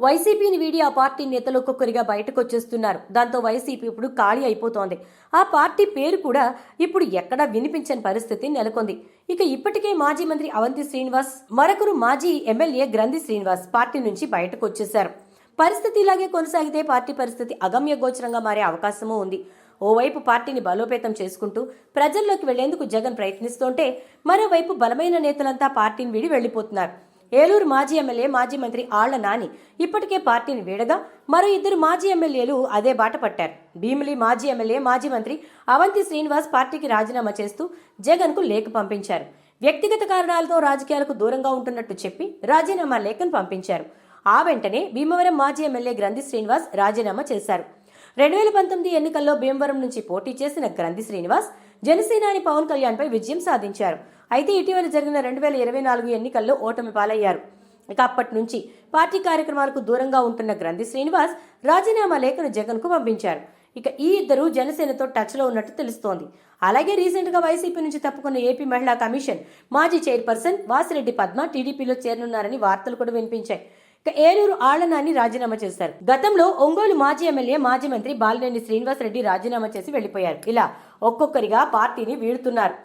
వైసీపీని వీడి ఆ పార్టీ నేతలు ఒక్కొక్కరిగా బయటకు వచ్చేస్తున్నారు. దాంతో వైసీపీ ఇప్పుడు ఖాళీ అయిపోతోంది. ఆ పార్టీ పేరు కూడా ఇప్పుడు ఎక్కడా వినిపించని పరిస్థితి నెలకొంది. ఇక ఇప్పటికే మాజీ మంత్రి అవంతి శ్రీనివాస్ మరొకరు మాజీ ఎమ్మెల్యే గ్రంథి శ్రీనివాస్ పార్టీ నుంచి బయటకు వచ్చేశారు. పరిస్థితి ఇలాగే కొనసాగితే పార్టీ పరిస్థితి అగమ్య గోచరంగా మారే అవకాశమూ ఉంది. ఓవైపు పార్టీని బలోపేతం చేసుకుంటూ ప్రజల్లోకి వెళ్ళేందుకు జగన్ ప్రయత్నిస్తుంటే మరోవైపు బలమైన నేతలంతా పార్టీని వీడి వెళ్ళిపోతున్నారు ఏలూరు మాజీ ఎమ్మెల్యే మాజీ మంత్రి ఆళ్ళ నాని ఇప్పటికే పార్టీని వీడగా మరో ఇద్దరు మాజీ ఎమ్మెల్యేలు అదే బాట పట్టారు. భీమిలి మాజీ ఎమ్మెల్యే మాజీ మంత్రి అవంతి శ్రీనివాస్ పార్టీకి రాజీనామా చేస్తూ జగన్కు లేఖ పంపించారు. వ్యక్తిగత కారణాలతో రాజకీయాలకు దూరంగా ఉంటున్నట్టు చెప్పి రాజీనామా లేఖను పంపించారు. ఆ వెంటనే భీమవరం మాజీ ఎమ్మెల్యే గ్రంథి శ్రీనివాస్ రాజీనామా చేశారు. రెండు వేల పంతొమ్మిది ఎన్నికల్లో భీమవరం నుంచి పోటీ చేసిన గ్రంథి శ్రీనివాస్ జనసేనాని పవన్ కళ్యాణ్ పై విజయం సాధించారు. అయితే ఇటీవల జరిగిన రెండు వేల ఇరవై నాలుగు ఎన్నికల్లో ఓటమి పాలయ్యారు. ఇక అప్పటి నుంచి పార్టీ కార్యక్రమాలకు దూరంగా ఉంటున్న గ్రంథి శ్రీనివాస్ రాజీనామా లేఖను జగన్కు పంపించారు. ఇక ఈ ఇద్దరు జనసేనతో టచ్లో ఉన్నట్టు తెలుస్తోంది. అలాగే రీసెంట్గా వైసీపీ నుంచి తప్పుకున్న ఏపీ మహిళా కమిషన్ మాజీ చైర్పర్సన్ వాసిరెడ్డి పద్మ టీడీపీలో చేరనున్నారని వార్తలు కూడా వినిపించాయి. ఏలూరు ఆళ్ళనాన్ని రాజీనామా చేశారు. గతంలో ఒంగోలు మాజీ ఎమ్మెల్యే మాజీ మంత్రి బాలినేని శ్రీనివాసరెడ్డి రాజీనామా చేసి వెళ్ళిపోయారు ఇలా ఒక్కొక్కరిగా పార్టీని వీడుతున్నారు.